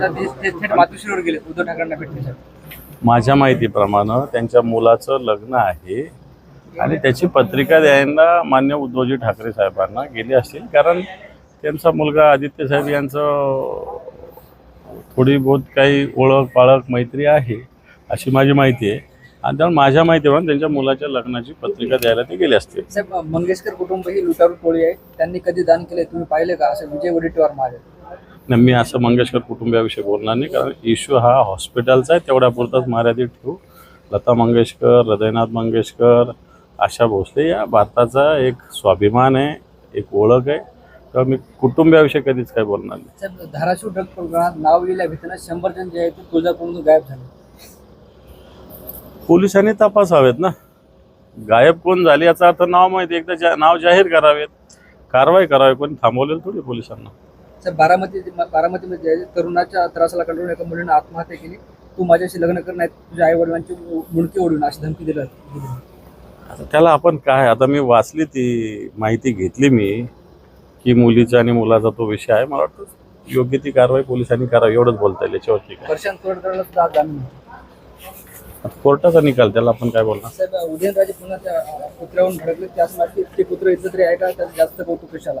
ते थेट मातोश्रीवर गेले उद्धव ठाकरेंना भेटण्यासाठी. माझ्या माहितीप्रमाणे त्यांच्या मुलाचं लग्न आहे आणि त्याची पत्रिका द्यायला मान्य उद्धवजी ठाकरे साहेबांना गेले असतील. कारण त्यांचा मुलगा आदित्य साहेब यांचं थोडी बहुत काही ओळख पाळख मैत्री आहे अशी माझी माहिती आहे. आणि त्यामुळे माझ्या माहितीप्रमाणे त्यांच्या मुलाच्या लग्नाची पत्रिका द्यायला ते गेले असतील. साहेब मंगेशकर कुटुंब ही लुटारू टोळी आहे. त्यांनी कधी दान केले तुम्ही पाहिले का? असं विजय वडेट्टीवार म्हणाले नाही मी असं मंगेशकर कुटुंबियाविषयी बोलणार नाही कारण इश्यू हा हॉस्पिटलचा आहे तेवढ्या पुरताच मर्यादित ठेवू. लता मंगेशकर हृदयनाथ मंगेशकर आशा भोसले या भारताचा एक स्वाभिमान आहे एक ओळख आहे. तर मी कुटुंबियाविषयी कधीच काही बोलणार नाही. धाराशिव ड्रग प्रकरणात नाव लिहिल्या भीतीनं शंभर जण जे आहेत ते तुळजापूरमधून गायब झाले. पोलिसांनी तपासावेत ना. गायब कोण झाली याचा अर्थ नाव माहिती एकदा जा नाव जाहीर करावेत. कारवाई करावी कोणी थांबवलेलं थोडी पोलिसांना. साहेब बारामती बारामतीमध्ये तरुणाच्या त्रासाला कंटाळून एका मुलीनं आत्महत्या केली. तू माझ्याशी लग्न कर नाही तुझ्या आई वडिलांची मुंडकी ओढून अशी धमकी दिली. आता त्याला आपण काय आता मी वाचली ती माहिती घेतली मी की मुलीचा आणि मुलाचा तो विषय आहे. मला वाटतं योग्य ती कारवाई पोलिसांनी करावी एवढंच बोलता येईल याच्यावरती काय प्रशांत तोडकरला सुद्धा आज जामीन मिळाला. आता कोर्टाचा निकाल त्याला आपण काय बोलणार? साहेब उदयनराजे पुन्हा त्या कुत्र्यावरून भडकले त्याच माहिती ते कुत्र इज्जत तरी आहे का? त्यात जास्त कौतुक कशाला?